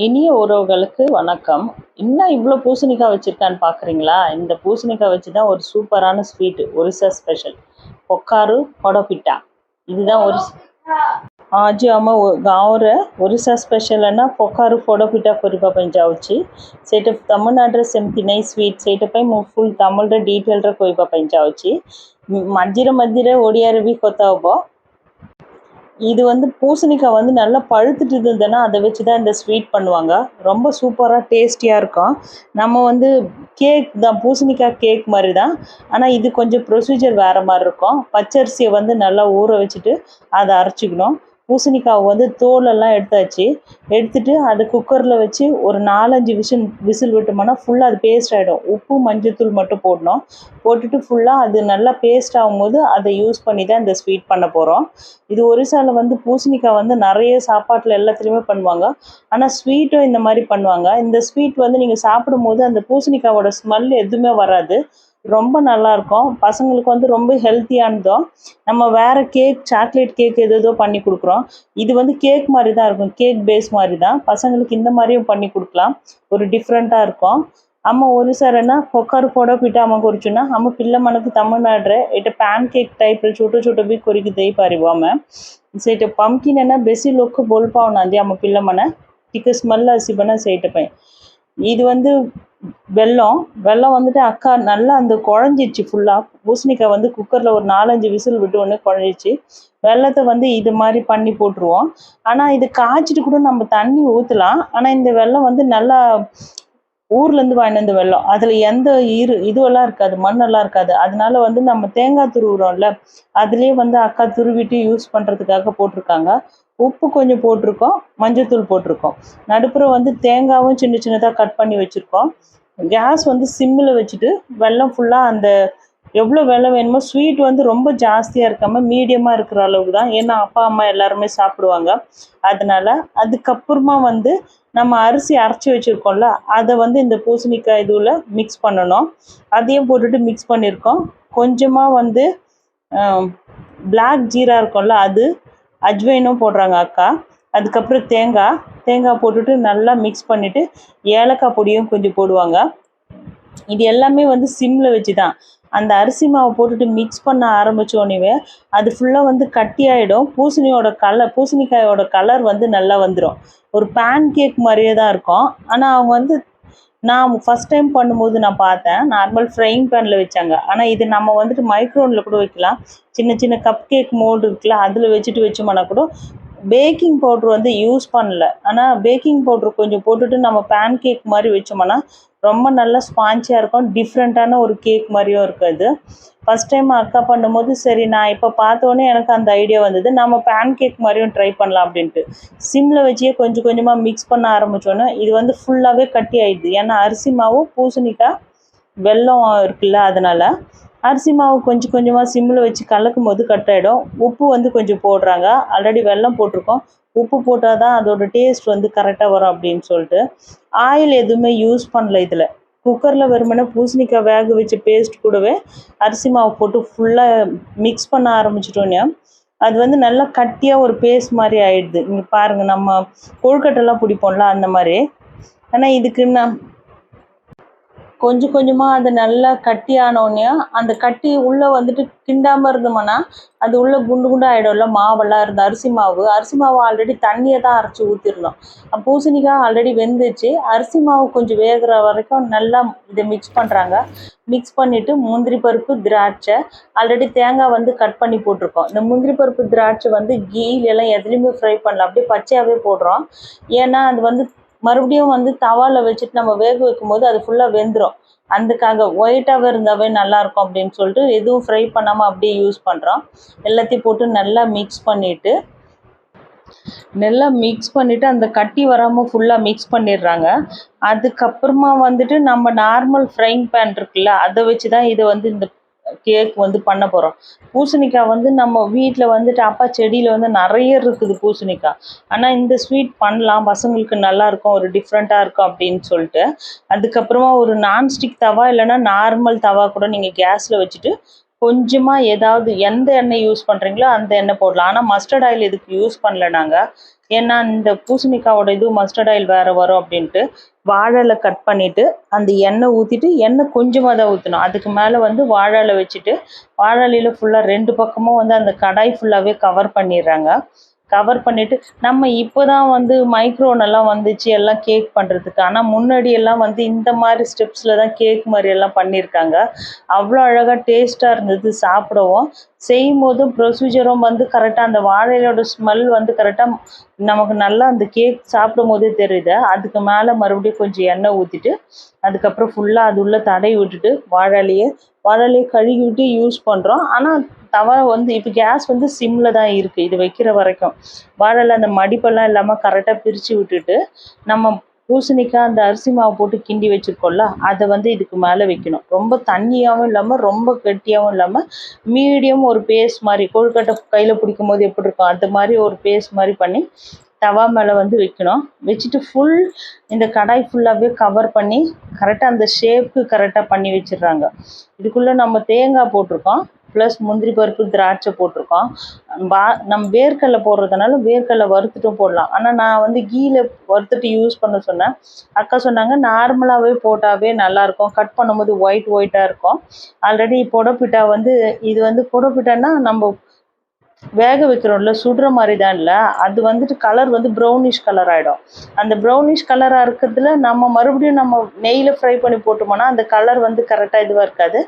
இனிய உறவுகளுக்கு வணக்கம். என்ன இவ்வளோ பூசணிக்காய் வச்சுருக்கான்னு பார்க்குறீங்களா இந்த பூசணிக்காய் வச்சு தான் ஒரு சூப்பரான ஸ்வீட்டு ஒரிசா ஸ்பெஷல் பொக்காரு கொடப்பிட்டா இதுதான் ஒரு आज आम गाँव ओडा स्पेशल पकार फोडपिठा करवाई से तमिलनाडु सेमती नहीं स्वीट से फुल तमिल डीटेल करवाई मझे मझे ओडिया भी कथा கொத்தாவோம் இது வந்து பூசணிக்காய் வந்து நல்லா பழுத்துட்டு இருந்ததுன்னா அதை வச்சு தான் இந்த ஸ்வீட் பண்ணுவாங்க. ரொம்ப சூப்பராக டேஸ்டியாக இருக்கும். நம்ம வந்து கேக் தான் பூசணிக்காய் கேக் மாதிரி தான் ஆனால் இது கொஞ்சம் ப்ரொசீஜர் வேறு மாதிரி இருக்கும். பச்சரிசியை வந்து நல்லா ஊற வச்சுட்டு அதை அரைச்சிக்கணும். பூசணிக்காவை வந்து தோலெல்லாம் எடுத்தாச்சு. எடுத்துட்டு அது குக்கரில் வச்சு ஒரு நாலஞ்சு விசில் விசில் விட்டோம்னா ஃபுல்லாக அது பேஸ்ட் ஆகிடும் உப்பு மஞ்சத்தூள் மட்டும் போடணும். போட்டுட்டு ஃபுல்லாக அது நல்லா பேஸ்ட் ஆகும்போது அதை யூஸ் பண்ணி தான் இந்த ஸ்வீட் பண்ண போகிறோம் இது ஒரிசாவில் வந்து பூசணிக்காய் வந்து நிறைய சாப்பாட்டில் எல்லாத்துலேயுமே பண்ணுவாங்க. ஆனால் ஸ்வீட்டும் இந்த மாதிரி பண்ணுவாங்க. இந்த ஸ்வீட் வந்து நீங்கள் சாப்பிடும்போது அந்த பூசணிக்காவோட ஸ்மெல் எதுவுமே வராது. ரொம்ப நல்லா இருக்கும் பசங்களுக்கு வந்து ரொம்ப ஹெல்த்தியானதும் நம்ம வேற கேக் சாக்லேட் கேக் ஏதோ பண்ணி கொடுக்குறோம். இது வந்து கேக் மாதிரி தான் இருக்கும். கேக் பேஸ் மாதிரி தான் பசங்களுக்கு இந்த மாதிரியும் பண்ணி கொடுக்கலாம். ஒரு டிஃப்ரெண்ட்டாக இருக்கும். అమ్మ ஒரு ఒక్కరు పొడవ పిట్ట అమ్మ కూర్చున్నా అమ్మ பிள்ளை మనకు தமிழ்நாடு ఇటు பேன் கேக் టైప్ చుట్టూ చుట్టూ బి కొరికి దేయి పారివామె సేట పంకిన్ అయినా బెసి లోక్ బోల్పా ఉన్నది అమ్మ పిల్ల మన ఇక స్మెల్ సిబన సేటపై இது வந்து வெல்லம். வெல்லம் வந்துட்டு அக்கா நல்லா அந்த குழஞ்சிச்சு ஃபுல்லாக பூசணிக்காய் வந்து குக்கரில் ஒரு நாலஞ்சு விசில் விட்டு ஒன்று குழஞ்சிச்சு வெள்ளத்தை வந்து இது மாதிரி பண்ணி போட்டுருவோம். ஆனால் இது காய்ச்சிட்டு கூட நம்ம தண்ணி ஊற்றலாம் ஆனால் இந்த வெள்ளம் வந்து நல்லா ஊர்லேருந்து வாங்கிட்டு வந்து வெள்ளம் அதில் எந்த இரு இதுவெல்லாம் இருக்காது மண்ணெல்லாம் இருக்காது. அதனால வந்து நம்ம தேங்காய் துருவுறோம்ல அதுலேயே வந்து அக்கா துருவிட்டு யூஸ் பண்ணுறதுக்காக போட்டிருக்காங்க. உப்பு கொஞ்சம் போட்டிருக்கோம் மஞ்சத்தூள் போட்டிருக்கோம். நடுப்புற வந்து தேங்காயும் சின்ன சின்னதாக கட் பண்ணி வச்சுருக்கோம். கேஸ் வந்து சிம்மில் வச்சுட்டு வெள்ளம் ஃபுல்லாக அந்த எவ்வளோ வெலை வேணுமோ ஸ்வீட் வந்து ரொம்ப ஜாஸ்தியாக இருக்காமல் மீடியமாக இருக்கிற அளவுக்கு தான் ஏன்னா அப்பா அம்மா எல்லாருமே சாப்பிடுவாங்க. அதனால் அதுக்கப்புறமா வந்து நம்ம அரிசி அரைச்சி வச்சுருக்கோம்ல அதை வந்து இந்த பூசணிக்காய் இதுவில் மிக்ஸ் பண்ணணும். அதையும் போட்டுட்டு மிக்ஸ் பண்ணியிருக்கோம் கொஞ்சமாக வந்து பிளாக் ஜீரா இருக்கும்ல அது அஜ்வைனும் போடுறாங்க அக்கா. அதுக்கப்புறம் தேங்காய். தேங்காய் போட்டுட்டு நல்லா மிக்ஸ் பண்ணிவிட்டு ஏலக்காய் பொடியும் கொஞ்சம் போடுவாங்க. இது எல்லாமே வந்து சிம்மில் வச்சு தான் அந்த அரிசி மாவை போட்டுட்டு மிக்ஸ் பண்ண ஆரம்பித்தோடனே அது ஃபுல்லாக வந்து கட்டி ஆகிடும் பூசணியோட கலர் பூசணிக்காயோட கலர் வந்து நல்லா வந்துடும் ஒரு பேன் கேக் மாதிரியே தான் இருக்கும். ஆனால் அவங்க வந்து நான் ஃபஸ்ட் டைம் பண்ணும்போது நான் பார்த்தேன். நார்மல் ஃப்ரைங் பேனில் வச்சாங்க. ஆனால் இது நம்ம வந்துட்டு மைக்ரோனில் கூட வைக்கலாம். சின்ன சின்ன கப் கேக் மோல்டு இருக்குல்ல அதில் வச்சுட்டு வச்சோம்னா கூட பேக்கிங் பவுட்ரு வந்து யூஸ் பண்ணல. ஆனால் பேக்கிங் பவுட்ரு கொஞ்சம் போட்டுட்டு நம்ம பேன் கேக் மாதிரி வச்சோம்னா ரொம்ப நல்லா ஸ்பான்ச்சியாக இருக்கும். டிஃப்ரெண்ட்டான ஒரு கேக் மாதிரியும் இருக்காது. ஃபஸ்ட் டைம் அக்கா பண்ணும்போது சரி நான் இப்போ பார்த்தோன்னே எனக்கு அந்த ஐடியா வந்தது. நம்ம பேன் கேக் மாதிரியும் ட்ரை பண்ணலாம் அப்படின்ட்டு. சிம்மில் வச்சே கொஞ்சம் கொஞ்சமாக மிக்ஸ் பண்ண ஆரம்பித்தோன்னே இது வந்து ஃபுல்லாகவே கட்டி ஆயிடுது. ஏன்னா அரிசி மாவும் பூசணிக்காய் வெல்லம் இருக்குல்ல அதனால். அரிசி மாவு கொஞ்சம் கொஞ்சமாக சிம்மில் வச்சு கலக்கும் போது கட் ஆகிடும் உப்பு வந்து கொஞ்சம் போடுறாங்க. ஆல்ரெடி வெல்லம் போட்டிருக்கோம். உப்பு போட்டால் தான் அதோட டேஸ்ட் வந்து கரெக்டாக வரும் அப்படின்னு சொல்லிட்டு. ஆயில் எதுவுமே யூஸ் பண்ணல இதில். குக்கரில் வெறுமனே பூசணிக்காய் வேக வச்சு பேஸ்ட் கூடவே அரிசி மாவு போட்டு ஃபுல்லாக மிக்ஸ் பண்ண ஆரம்பிச்சிட்டோன்னே அது வந்து நல்லா கட்டியாக ஒரு பேஸ்ட் மாதிரி ஆயிடுது. இங்கே பாருங்கள் நம்ம கொழுக்கட்டெல்லாம் பிடிப்போம்ல அந்த மாதிரி. ஆனால் இதுக்கு நான் கொஞ்சம் கொஞ்சமாக அது நல்லா கட்டி ஆனோடனே அந்த கட்டி உள்ளே வந்துட்டு கிண்டாமல் இருந்தோம்னா அது உள்ளே குண்டு குண்டாக ஆகிடும்ல மாவெல்லாம் இருந்து அரிசி மாவு. அரிசி மாவு ஆல்ரெடி தண்ணியை தான் அரைச்சி ஊற்றிருந்தோம் பூசணிக்காய் ஆல்ரெடி வெந்துச்சு. அரிசி மாவு கொஞ்சம் வேகிற வரைக்கும் நல்லா இதை மிக்ஸ் பண்ணுறாங்க மிக்ஸ் பண்ணிவிட்டு முந்திரி பருப்பு திராட்சை ஆல்ரெடி தேங்காய் வந்து கட் பண்ணி போட்டிருக்கோம். இந்த முந்திரி பருப்பு திராட்சை வந்து கீலெல்லாம் எதுலேயுமே ஃப்ரை பண்ணலாம் அப்படியே பச்சையாகவே போடுறோம். ஏன்னா அது வந்து மறுபடியும் வந்து தவாவில் வச்சுட்டு நம்ம வேக வைக்கும்போது அது ஃபுல்லாக வெந்துடும் அதுக்காக ஒயிட்டாகவே இருந்தாவே நல்லாயிருக்கும் அப்படின்னு சொல்லிட்டு எதுவும் ஃப்ரை பண்ணாமல் அப்படியே யூஸ் பண்ணுறோம் எல்லாத்தையும் போட்டு நல்லா மிக்ஸ் பண்ணிவிட்டு நல்லா மிக்ஸ் பண்ணிவிட்டு அந்த கட்டி வராமல் ஃபுல்லாக மிக்ஸ் பண்ணிடுறாங்க. அதுக்கப்புறமா வந்துட்டு நம்ம நார்மல் ஃப்ரைங் பேன் இருக்குல்ல அதை வச்சு தான் இதை வந்து இந்த கேக் வந்து பண்ண போகிறோம் பூசணிக்காய் வந்து நம்ம வீட்டில் வந்துட்டு அப்பா செடியில் வந்து நிறைய இருக்குது பூசணிக்காய். ஆனால் இந்த ஸ்வீட் பண்ணலாம் பசங்களுக்கு நல்லாயிருக்கும் ஒரு டிஃப்ரெண்ட்டாக இருக்கும் அப்படின்னு சொல்லிட்டு. அதுக்கப்புறமா ஒரு நான்ஸ்டிக் தவா இல்லைன்னா நார்மல் தவா கூட நீங்கள் கேஸில் வச்சுட்டு கொஞ்சமாக ஏதாவது எந்த எண்ணெய் யூஸ் பண்ணுறீங்களோ அந்த எண்ணெய் போடலாம். ஆனால் மஸ்டர்ட் ஆயில் இதுக்கு யூஸ் பண்ணல நாங்கள் ஏன்னா இந்த பூசணிக்காவோட இது மஸ்டர்ட் ஆயில் வேறு வரும் அப்படின்ட்டு. வாழலை கட் பண்ணிவிட்டு அந்த எண்ணெய் ஊற்றிட்டு எண்ணெய் கொஞ்சமாக தான் ஊற்றணும் அதுக்கு மேலே வந்து வாழை வச்சுட்டு வாழலையில் ஃபுல்லாக ரெண்டு பக்கமும் வந்து அந்த கடாய் ஃபுல்லாகவே கவர் பண்ணிடுறாங்க. கவர் பண்ணிவிட்டு நம்ம இப்போ தான் வந்து மைக்ரோனெல்லாம் வந்துச்சு எல்லாம் கேக் பண்ணுறதுக்கு ஆனால் முன்னாடியெல்லாம் வந்து இந்த மாதிரி ஸ்டெப்ஸில் தான் கேக் மாதிரி எல்லாம் பண்ணியிருக்காங்க. அவ்வளோ அழகாக டேஸ்ட்டாக இருந்தது சாப்பிடவும். செய்யும் போதும் ப்ரொசீஜரும் வந்து கரெக்டாக அந்த வாழையோட ஸ்மெல் வந்து கரெக்டாக நமக்கு நல்லா அந்த கேக் சாப்பிடும் போதே தெரியுது. அதுக்கு மேலே மறுபடியும் கொஞ்சம் எண்ணெய் ஊற்றிட்டு அதுக்கப்புறம் ஃபுல்லாக அது உள்ளே தடவி விட்டுட்டு வாழலையே வாழலையே கழுகி விட்டு யூஸ் பண்ணுறோம் ஆனால் தவா வந்து இப்போ கேஸ் வந்து சிம்மில் தான் இருக்குது இது வைக்கிற வரைக்கும். வாழலை அந்த மடிப்பெல்லாம் இல்லாமல் கரெக்டாக பிரித்து விட்டுட்டு நம்ம பூசணிக்காய் அந்த அரிசி மாவு போட்டு கிண்டி வச்சுருக்கோம்ல அதை வந்து இதுக்கு மேலே வைக்கணும். ரொம்ப தண்ணியாகவும் இல்லாமல் ரொம்ப கெட்டியாகவும் இல்லாமல் மீடியம் ஒரு பேஸ்ட் மாதிரி கொழுக்கட்டை கையில் பிடிக்கும் போது எப்படி இருக்கும் அது மாதிரி ஒரு பேஸ்ட் மாதிரி பண்ணி தவா மேலே வந்து வைக்கணும். வச்சுட்டு ஃபுல் இந்த கடாய் ஃபுல்லாகவே கவர் பண்ணி கரெக்டாக அந்த ஷேப்புக்கு கரெக்டாக பண்ணி வச்சிடுறாங்க. இதுக்குள்ளே நம்ம தேங்காய் போட்டிருக்கோம். ப்ளஸ் முந்திரி பருப்பு திராட்சை போட்டிருக்கோம். பா நம்ம வேர்க்கடலை போடுறதுனால வேர்க்கடலை வறுத்துட்டும் போடலாம். ஆனால் நான் வந்து கீயில் வறுத்துட்டு யூஸ் பண்ண சொன்னேன். அக்கா சொன்னாங்க நார்மலாகவே போட்டாவே நல்லாயிருக்கும். கட் பண்ணும்போது ஒயிட் ஒயிட்டாக இருக்கும். ஆல்ரெடி புடப்பிட்டா வந்து இது வந்து புடப்பிட்டான்னா நம்ம வேக வைக்கிறோம்ல சுடுற மாதிரி தான் இல்லை. அது வந்துட்டு கலர் வந்து ப்ரௌனிஷ் கலர் ஆகிடும் அந்த ப்ரௌனிஷ் கலராக இருக்கிறதுல நம்ம மறுபடியும் நம்ம நெய்யில் ஃப்ரை பண்ணி போட்டோம்னா அந்த கலர் வந்து கரெக்டாக இதுவாக இருக்காது.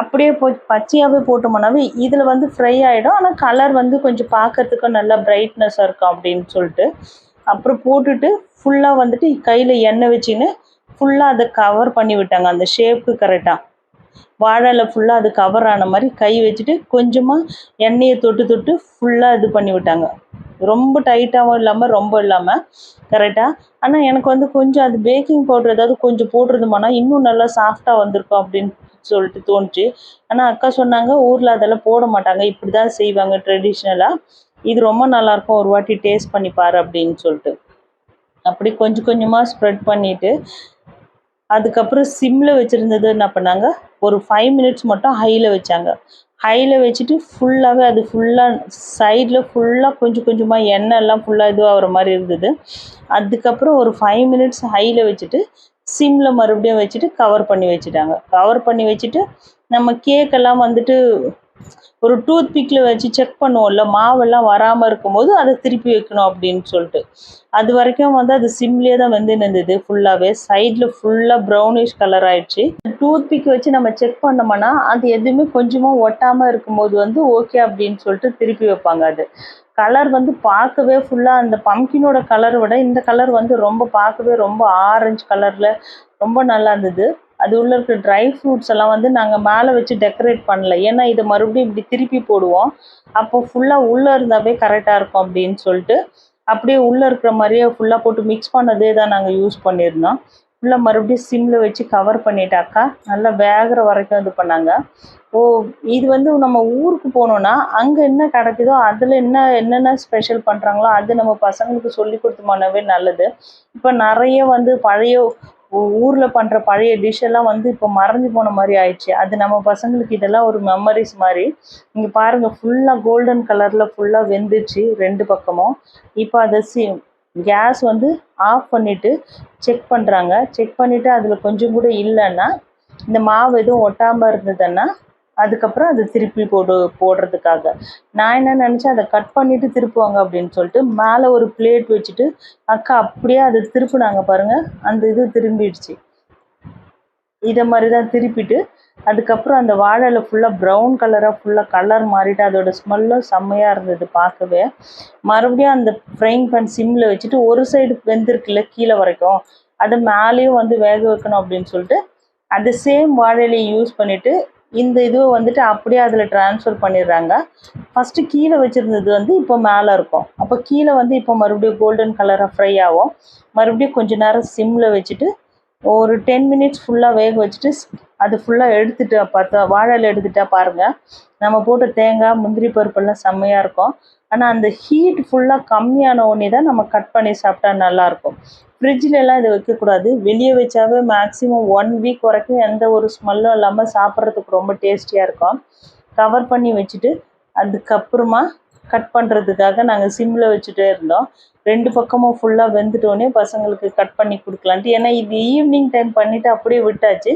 அப்படியே போ பச்சையாகவே போட்டோம்னாவே இதில் வந்து ஃப்ரை ஆகிடும் ஆனால் கலர் வந்து கொஞ்சம் பார்க்கறதுக்கும் நல்லா பிரைட்னஸாக இருக்கும் அப்படின்னு சொல்லிட்டு. அப்புறம் போட்டுட்டு ஃபுல்லாக வந்துட்டு கையில் எண்ணெய் வச்சுன்னு ஃபுல்லாக அதை கவர் பண்ணி விட்டாங்க. அந்த ஷேப்புக்கு கரெக்டாக வாழை ஃபுல்லாக அது கவர் ஆன மாதிரி கை வச்சுட்டு கொஞ்சமாக எண்ணெயை தொட்டு தொட்டு ஃபுல்லாக இது பண்ணி விட்டாங்க. ரொம்ப டைட்டாகவும் இல்லாமல் ரொம்ப இல்லாமல் கரெக்டாக ஆனால் எனக்கு வந்து கொஞ்சம் அது பேக்கிங் பவுடர் ஏதாவது கொஞ்சம் போட்டிருந்தோம்னா இன்னும் நல்லா சாஃப்டாக வந்திருக்கும் அப்படின்னு சொல்லிட்டு தோணுச்சு. ஆனால் அக்கா சொன்னாங்க ஊரில் அதெல்லாம் போட மாட்டாங்க. இப்படி தான் செய்வாங்க ட்ரெடிஷ்னலாக இது ரொம்ப நல்லாயிருக்கும். ஒரு வாட்டி டேஸ்ட் பண்ணி பாரு அப்படின்னு சொல்லிட்டு. அப்படி கொஞ்சம் கொஞ்சமாக ஸ்ப்ரெட் பண்ணிவிட்டு அதுக்கப்புறம் சிம்மில் வச்சுருந்தது என்ன பண்ணாங்க ஒரு ஃபைவ் மினிட்ஸ் மட்டும் ஹையில் வச்சாங்க. ஹையில் வச்சுட்டு ஃபுல்லாகவே அது ஃபுல்லாக சைடில் ஃபுல்லாக கொஞ்சம் கொஞ்சமாக எண்ணெய்லாம் ஃபுல்லாக இதுவாகிற மாதிரி இருந்தது. அதுக்கப்புறம் ஒரு ஃபைவ் மினிட்ஸ் ஹையில் வச்சுட்டு சிம்மில் மறுபடியும் வச்சுட்டு கவர் பண்ணி வச்சுட்டாங்க. கவர் பண்ணி வச்சுட்டு நம்ம கேக்கெல்லாம் வந்துட்டு ஒரு டூத் பிக்கில் வச்சு செக் பண்ணுவோம்ல மாவெல்லாம் வராமல் இருக்கும்போது அதை திருப்பி வைக்கணும் அப்படின்னு சொல்லிட்டு. அது வரைக்கும் வந்து அது சிம்லேயே தான் வந்து இருந்தது ஃபுல்லாகவே சைடில் ஃபுல்லாக ப்ரௌனிஷ் கலர் ஆயிடுச்சு. டூத் பிக் வச்சு நம்ம செக் பண்ணோம்னா அது எதுவுமே கொஞ்சமாக ஒட்டாமல் இருக்கும்போது வந்து ஓகே அப்படின்னு சொல்லிட்டு திருப்பி வைப்பாங்க அது. கலர் வந்து பார்க்கவே ஃபுல்லாக அந்த பம்கினோட கலரை விட இந்த கலர் வந்து ரொம்ப பார்க்கவே ரொம்ப ஆரஞ்சு கலரில் ரொம்ப நல்லா இருந்தது. அது உள்ளே இருக்க ட்ரை ஃப்ரூட்ஸ் எல்லாம் வந்து நாங்கள் மேலே வச்சு டெக்கரேட் பண்ணல. ஏன்னா இதை மறுபடியும் இப்படி திருப்பி போடுவோம். அப்போ ஃபுல்லாக உள்ளே இருந்தாவே கரெக்டாக இருக்கும் அப்படின்னு சொல்லிட்டு அப்படியே உள்ளே இருக்கிற மாதிரியே ஃபுல்லாக போட்டு மிக்ஸ் பண்ணதே தான் நாங்கள் யூஸ் பண்ணியிருந்தோம். ஃபுல்லாக மறுபடியும் சிம்மில் வச்சு கவர் பண்ணிட்டாக்கா நல்லா வேகிற வரைக்கும் இது பண்ணாங்க. ஓ இது வந்து நம்ம ஊருக்கு போனோன்னா அங்கே என்ன கிடைக்குதோ அதில் என்ன என்னென்ன ஸ்பெஷல் பண்ணுறாங்களோ அது நம்ம பசங்களுக்கு சொல்லி கொடுத்தோம்னாவே நல்லது. இப்போ நிறைய வந்து பழைய ஊரில் பண்ணுற பழைய டிஷ் எல்லாம் வந்து இப்போ மறைஞ்சு போன மாதிரி ஆயிடுச்சு. அது நம்ம பசங்களுக்கு இதெல்லாம் ஒரு மெமரிஸ் மாதிரி. இங்கே பாருங்கள் ஃபுல்லாக கோல்டன் கலரில் ஃபுல்லாக வெந்துச்சு ரெண்டு பக்கமும். இப்போ அதை சி கேஸ் வந்து ஆஃப் பண்ணிவிட்டு செக் பண்ணுறாங்க செக் பண்ணிவிட்டு அதில் கொஞ்சம் கூட இல்லைன்னா இந்த மாவு எதுவும் ஒட்டாமல் இருந்ததுன்னா அதுக்கப்புறம் அதை திருப்பி போடு போடுறதுக்காக. நான் என்ன நினச்சேன் அதை கட் பண்ணிவிட்டு திருப்புவாங்க அப்படின்னு சொல்லிட்டு மேலே ஒரு பிளேட் வச்சுட்டு அக்கா அப்படியே அதை திருப்பினாங்க பாருங்கள் அந்த இது திரும்பிடுச்சு. இதை மாதிரி தான் திருப்பிட்டு அதுக்கப்புறம் அந்த வாழை ஃபுல்லாக ப்ரௌன் கலராக ஃபுல்லாக கலர் மாறிட்டு அதோட ஸ்மெல்லும் செம்மையாக இருந்தது பார்க்கவே. மறுபடியும் அந்த ஃப்ரைங் பேன் சிம்மில் வச்சுட்டு ஒரு சைடு வெந்திருக்குல்ல கீழே வரைக்கும். அதை மேலேயும் வந்து வேக வைக்கணும் அப்படின்னு சொல்லிட்டு அந்த சேம் வாழையிலையும் யூஸ் பண்ணிவிட்டு இந்த இதுவை வந்துட்டு அப்படியே அதில் ட்ரான்ஸ்ஃபர் பண்ணிடுறாங்க. ஃபஸ்ட்டு கீழே வச்சுருந்தது வந்து இப்போ மேலே இருக்கும். அப்போ கீழே வந்து இப்போ மறுபடியும் கோல்டன் கலராக ஃப்ரை ஆகும். மறுபடியும் கொஞ்சம் நேரம் சிம்மில் வச்சுட்டு ஒரு டென் மினிட்ஸ் ஃபுல்லாக வேக வச்சுட்டு அது ஃபுல்லாக எடுத்துட்டு பார்த்தா வாழை எடுத்துட்டா பாருங்கள் நம்ம போட்ட தேங்காய் முந்திரி பருப்பெல்லாம் செம்மையாக இருக்கும். ஆனால் அந்த ஹீட் ஃபுல்லாக கம்மியான உடனே தான் நம்ம கட் பண்ணி சாப்பிட்டா நல்லாயிருக்கும் ஃப்ரிட்ஜிலலாம் இதை வைக்கக்கூடாது. வெளியே வச்சாவே மேக்ஸிமம் ஒன் வீக் வரைக்கும் எந்த ஒரு ஸ்மெல்லும் இல்லாமல் சாப்பிட்றதுக்கு ரொம்ப டேஸ்டியாக இருக்கும். கவர் பண்ணி வச்சுட்டு அதுக்கப்புறமா கட் பண்ணுறதுக்காக நாங்கள் சிம்மில் வச்சுட்டே இருந்தோம். ரெண்டு பக்கமும் ஃபுல்லாக வெந்துட்டோடனே பசங்களுக்கு கட் பண்ணி கொடுக்கலான்ட்டு. ஏன்னா இது ஈவினிங் டைம் பண்ணிவிட்டு அப்படியே விட்டாச்சு.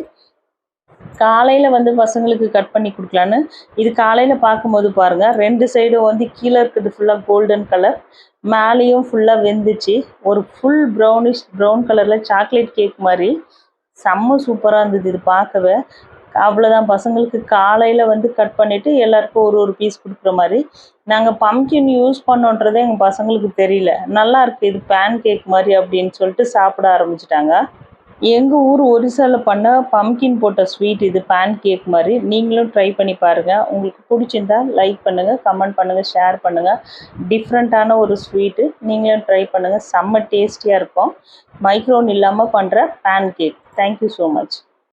காலையில் வந்து பசங்களுக்கு கட் பண்ணி கொடுக்கலான்னு. இது காலையில் பார்க்கும்போது பாருங்கள் ரெண்டு சைடும் வந்து கீழே இருக்கிறது ஃபுல்லாக கோல்டன் கலர் மேலேயும் ஃபுல்லாக வெந்துச்சு. ஒரு ஃபுல் ப்ரௌனிஷ் ப்ரௌன் கலரில் சாக்லேட் கேக் மாதிரி. செம்ம சூப்பராக இருந்தது இது பார்க்கவே. அவ்வளோதான் பசங்களுக்கு காலையில் வந்து கட் பண்ணிவிட்டு எல்லாருக்கும் ஒரு ஒரு பீஸ் கொடுக்குற மாதிரி. நாங்கள் பம்கின் யூஸ் பண்ணோன்றதே எங்கள் பசங்களுக்கு தெரியல. நல்லா இருக்குது இது பேன் கேக் மாதிரி அப்படின்னு சொல்லிட்டு சாப்பிட ஆரம்பிச்சிட்டாங்க. எங்கள் ஊர் ஒரிசாவில் பண்ண பம்கின் போட்ட ஸ்வீட் இது பேன் கேக் மாதிரி நீங்களும் ட்ரை பண்ணி பாருங்கள் உங்களுக்கு பிடிச்சிருந்தா லைக் பண்ணுங்கள் கமெண்ட் பண்ணுங்கள் ஷேர் பண்ணுங்கள் டிஃப்ரெண்ட்டான ஒரு ஸ்வீட்டு நீங்களும் ட்ரை பண்ணுங்கள் செம்ம டேஸ்டியாக இருக்கும். மைக்ரோன் இல்லாமல் பண்ணுற pancake thank you so much